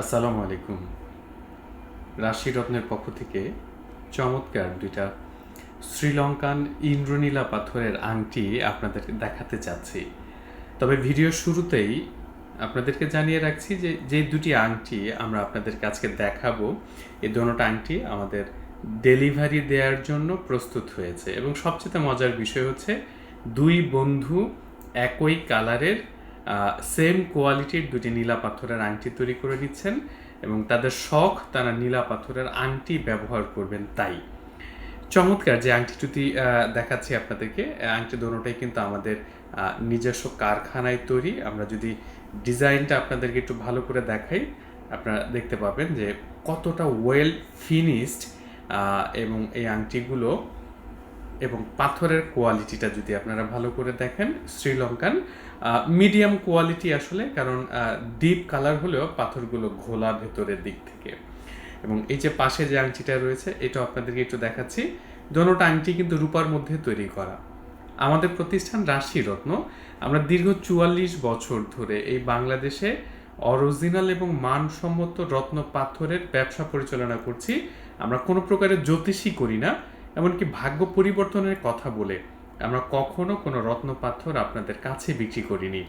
আসসালামু আলাইকুম। রাশি রত্নের পক্ষ থেকে চমৎকার দুইটা শ্রীলঙ্কান ইন্দ্রনীলা পাথরের আংটি আপনাদেরকে দেখাতে চাচ্ছি। তবে ভিডিও শুরুতেই আপনাদেরকে জানিয়ে রাখছি যে যে দুটি আংটি আমরা আপনাদেরকে আজকে দেখাবো, এই দোনোটা আংটি আমাদের ডেলিভারি দেওয়ার জন্য প্রস্তুত হয়েছে। এবং সবচেয়ে মজার বিষয় হচ্ছে, দুই বন্ধু একই কালারের সেম কোয়ালিটির দুটি নীলা পাথরের আংটি তৈরি করে নিচ্ছেন এবং তাদের শখ তারা নীলা পাথরের আংটি ব্যবহার করবেন তাই। চমৎকার যে আংটি আহ, দেখাচ্ছি আপনাদেরকে। আংটি দোনোটাই কিন্তু আমাদের নিজস্ব কারখানায় তৈরি। আমরা যদি ডিজাইনটা আপনাদেরকে একটু ভালো করে দেখাই আপনারা দেখতে পাবেন যে কতটা ওয়েল ফিনিশড এবং এই আংটিগুলো এবং পাথরের কোয়ালিটিটা যদি আপনারা ভালো করে দেখেন, শ্রীলঙ্কান মিডিয়াম কোয়ালিটি আসলে, কারণ ডিপ কালার হলেও পাথরগুলো ঘোলা ভেতরের দিক থেকে। এবং এই যে পাশে যে আংটিটা রয়েছে এটা আপনাদেরকে একটু দেখাচ্ছি। দোনোটা আংটি কিন্তু রূপার মধ্যে তৈরি করা। আমাদের প্রতিষ্ঠান রাশি রত্ন। আমরা দীর্ঘ চুয়াল্লিশ বছর ধরে এই বাংলাদেশে অরিজিনাল এবং মানসম্মত রত্ন পাথরের ব্যবসা পরিচালনা করছি। আমরা কোনো প্রকারের জ্যোতিষী করি না। এমনকি ভাগ্য পরিবর্তনের কথা বলে আমরা কখনো কোনো রত্ন পাথর আপনাদের কাছে বিক্রি করিনি।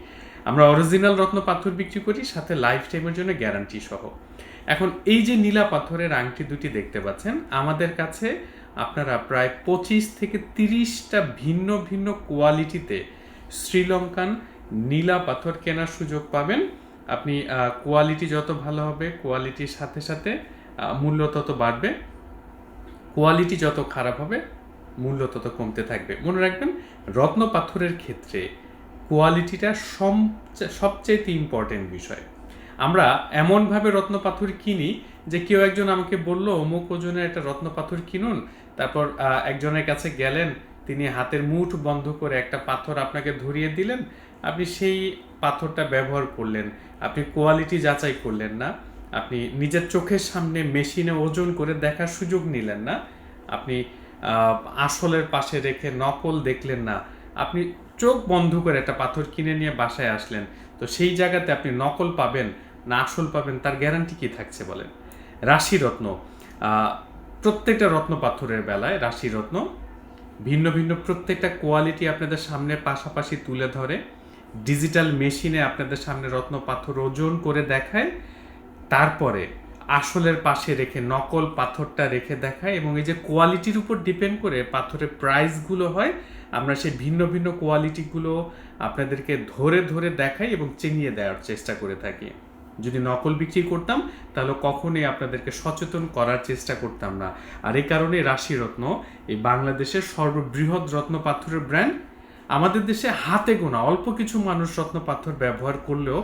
আমরা অরিজিনাল রত্ন পাথর বিক্রি করি, সাথে লাইফ টাইমের জন্য গ্যারান্টি সহ। এখন এই যে নীলা পাথরের আংটি দুটি দেখতে পাচ্ছেন, আমাদের কাছে আপনারা প্রায় পঁচিশ থেকে তিরিশটা ভিন্ন ভিন্ন কোয়ালিটিতে শ্রীলঙ্কান নীলা পাথর কেনার সুযোগ পাবেন। আপনি কোয়ালিটি যত ভালো হবে কোয়ালিটির সাথে সাথে মূল্য তত বাড়বে। কোয়ালিটি যত খারাপ হবে, মূল্য তত কমতে থাকবে। মনে রাখবেন, রত্ন পাথরের ক্ষেত্রে কোয়ালিটিটা সবচেয়ে ইম্পর্টেন্ট বিষয়। আমরা এমনভাবে রত্ন পাথর কিনি যে কেউ একজন আমাকে বলল, অমুক ওজনের একটা রত্ন পাথর কিনুন। তারপর একজনের কাছে গেলেন, তিনি হাতের মুঠ বন্ধ করে একটা পাথর আপনাকে ধরিয়ে দিলেন। আপনি সেই পাথরটা ব্যবহার করলেন। আপনি কোয়ালিটি যাচাই করলেন না। আপনি নিজের চোখের সামনে মেশিনে ওজন করে দেখার সুযোগ নিলেন না। আপনি আসলের পাশে রেখে নকল দেখলেন না। আপনি চোখ বন্ধ করে একটা পাথর কিনে নিয়ে বাসায় আসলেন। তো সেই জায়গাতে আপনি নকল পাবেন, না আসল পাবেন, তার গ্যারান্টি কি থাকছে বলেন? রাশি রত্ন প্রত্যেকটা রত্ন পাথরের বেলায় রাশি রত্ন ভিন্ন ভিন্ন প্রত্যেকটা কোয়ালিটি আপনাদের সামনে পাশাপাশি তুলে ধরে। ডিজিটাল মেশিনে আপনাদের সামনে রত্ন পাথর ওজন করে দেখায়। তারপরে আসলের পাশে রেখে, নকল পাথরটা রেখে দেখায় এবং এই যে কোয়ালিটির উপর ডিপেন্ড করে পাথরের প্রাইসগুলো হয়, আমরা সেই ভিন্ন ভিন্ন কোয়ালিটিগুলো আপনাদেরকে ধরে ধরে দেখাই এবং চিনিয়ে দেওয়ার চেষ্টা করে থাকি। যদি নকল বিক্রি করতাম, তাহলে কখনোই আপনাদেরকে সচেতন করার চেষ্টা করতাম না। আর এই কারণে রাশি রত্ন, এই বাংলাদেশের সর্ববৃহৎ রত্ন পাথরের ব্র্যান্ড আমাদের দেশে হাতে গোনা, অল্প কিছু মানুষ রত্ন পাথর ব্যবহার করলেও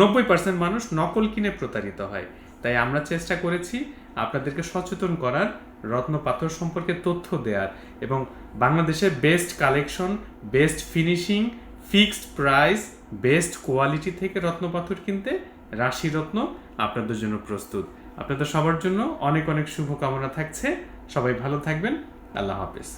নব্বই পার্সেন্ট মানুষ নকল কিনে প্রতারিত হয়। তাই আমরা চেষ্টা করেছি আপনাদেরকে সচেতন করার, রত্ন পাথর সম্পর্কে তথ্য দেওয়ার এবং বাংলাদেশের best collection best finishing fixed price best quality থেকে রত্ন পাথর কিনতে রাশি রত্ন আপনাদের জন্য প্রস্তুত। আপনাদের সবার জন্য অনেক অনেক শুভকামনা থাকছে। সবাই ভালো থাকবেন। আল্লাহ হাফেজ।